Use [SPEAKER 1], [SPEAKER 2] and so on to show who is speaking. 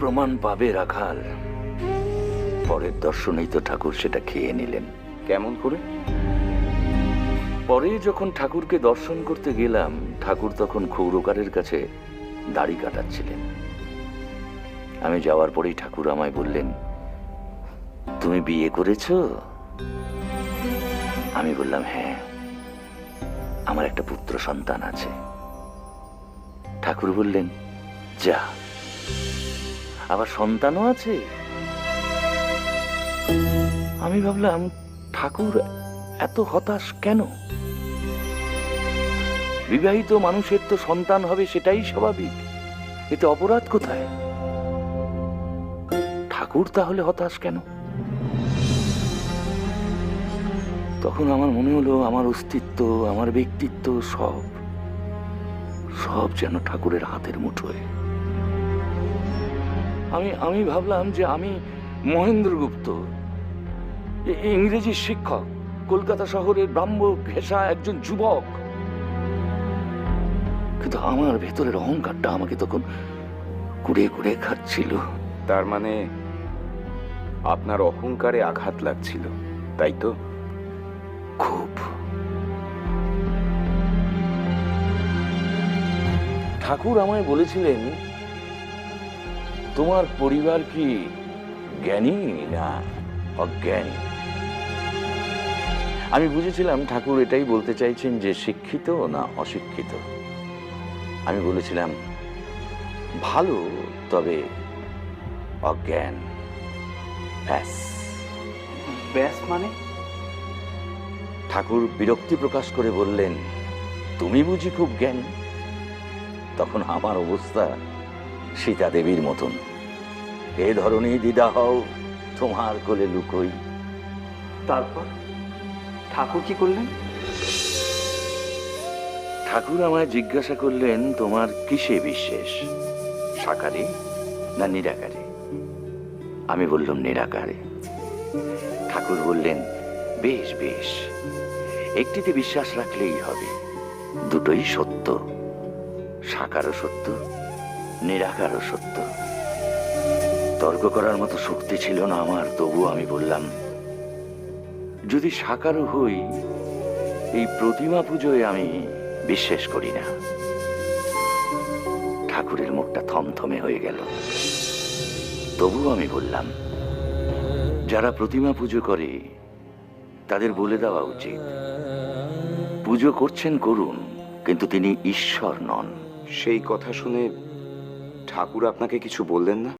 [SPEAKER 1] প্রমাণ পাবে রাখাল। পরের দর্শনেই তো ঠাকুর সেটা খেয়ে নিলেন।
[SPEAKER 2] কেমন করে?
[SPEAKER 1] পরে যখন ঠাকুরকে দর্শন করতে গেলাম ঠাকুর তখন ক্ষৌরকারের কাছে দাড়ি কাটাচ্ছিলেন। আমি যাওয়ার পরেই ঠাকুর আমায় বললেন তুমি বিয়ে করেছ? আমি বললাম হ্যাঁ আমার একটা পুত্র সন্তান আছে। ঠাকুর বললেন যা। আবার সন্তানও আছে? আমি ভাবলাম, ঠাকুর এত হতাশ কেন? বিবাহিত মানুষের তো সন্তান হবে সেটাই স্বাভাবিক। এতে অপরাধ কোথায়? ঠাকুর তাহলে হতাশ কেন? তখন আমার মনে হলো, আমার অস্তিত্ব, আমার ব্যক্তিত্ব সব সব যেন ঠাকুরের হাতের মুঠোয়। আমি আমি ভাবলাম যে আমি মহেন্দ্রগুপ্ত ইংরেজি শিক্ষক কলকাতা শহরের ব্রাহ্ম ঘেঁষা একজন যুবক। কিন্তু আমার ভেতরের অহংকারটা আমাকে তখন কুড়ে কুড়ে খাচ্ছিল।
[SPEAKER 2] তার মানে আপনার অহংকারে আঘাত লাগছিল তাই তো?
[SPEAKER 1] খুব। ঠাকুর আমায় বলেছিলেন তোমার পরিবার কি জ্ঞানী না অজ্ঞানী? আমি বুঝেছিলাম ঠাকুর এটাই বলতে চাইছেন যে শিক্ষিত না অশিক্ষিত। আমি বলেছিলাম ভালো তবে অজ্ঞান। ব্যাস।
[SPEAKER 3] ব্যাস মানে?
[SPEAKER 1] ঠাকুর বিরক্তি প্রকাশ করে বললেন তুমি বুঝি খুব জ্ঞানী? তখন আমার অবস্থা সীতা দেবীর মতন। এ ধরনের দিদা হও তোমার কোলে লুকোই।
[SPEAKER 3] তারপর? ঠাকুর কি করলেন?
[SPEAKER 1] ঠাকুর আমায় জিজ্ঞাসা করলেন তোমার কিসে বিশ্বাস সাকারে না নিরাকারে? আমি বললাম নিরাকারে। ঠাকুর বললেন বেশ বেশ। একটিতে বিশ্বাস রাখলেই হবে। দুটোই সত্য। সাকারও সত্য নিরাকারও সত্য। তর্ক করার মতো শক্তি ছিল না আমার তবু আমি বললাম, যদি সাকারও হই, এই প্রতিমা পুজোয় আমি বিশ্বাস করি না। ঠাকুরের মুখটা থমথমে হয়ে গেল। তবু আমি বললাম, যারা প্রতিমা পুজো করে, তাদের বলে দেওয়া উচিত, পুজো করছেন করুন কিন্তু তিনি ঈশ্বর নন।
[SPEAKER 2] সেই কথা শুনে ঠাকুর আপনাকে কিছু বললেন না?